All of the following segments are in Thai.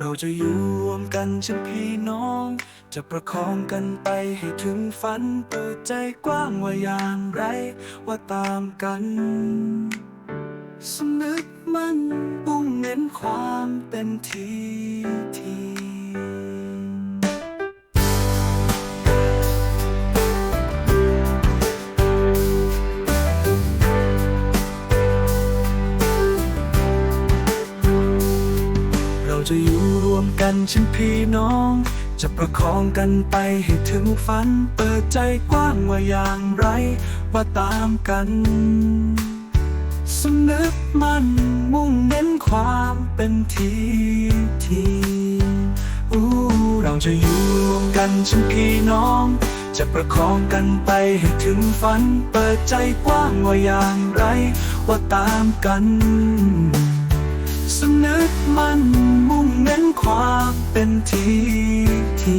เราจะอยู่รวมกันฉันพี่น้อง จะประคองกันไปให้ถึงฝัน เปิดใจกว้างว่าอย่างไรว่าตามกันสำนึกมันปุ่งเน้นความเป็นทีที กันเช่นพี่น้อง จะประคองกันไปให้ถึงฝัน เปิดใจกว้างว่าอย่างไร ว่าตามกันสำนึกมันมุ่งเน้นความเป็นทีทีอู้เราจะอยู่รวมกันเช่นพี่น้อง จะประคองกันไปให้ถึงฝัน เปิดใจกว้างว่าอย่างไร ว่าตามกันสำนึกมัน่น ความเป็นทีที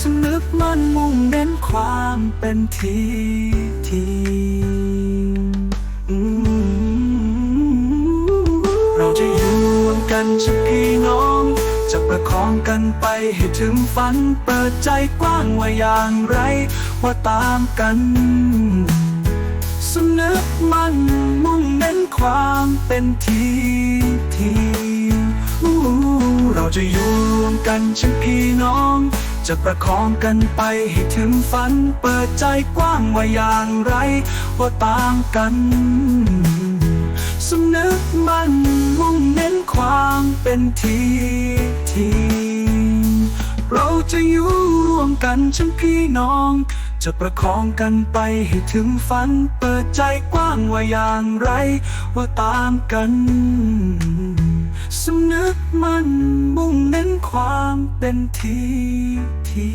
สนึกมันมุ่งเน้นความเป็นทีทีเราจะอยู่รวมกันเช่นพี่น้อง จะประคองกันไปให้ถึงฝัน เปิดใจกว้างว่าอย่างไร ว่าตามกันสนึกมันมุ่งเน้นความเป็นทีทีเราจะอยู่รวมกันเช่นพี่น้อง จะประคองกันไปให้ถึงฝัน เปิดใจกว้างว่าอย่างไร ว่าตามกัน สำนึกมันมุ่งเน้นความเป็นทีทีเราจะอยู่ร่วมกันฉันพี่น้อง จะประคองกันไปให้ถึงฝัน เปิดใจกว้างว่าอย่างไร ว่าตามกันสำนึกมันมุ่งเน้นความเป็นทีที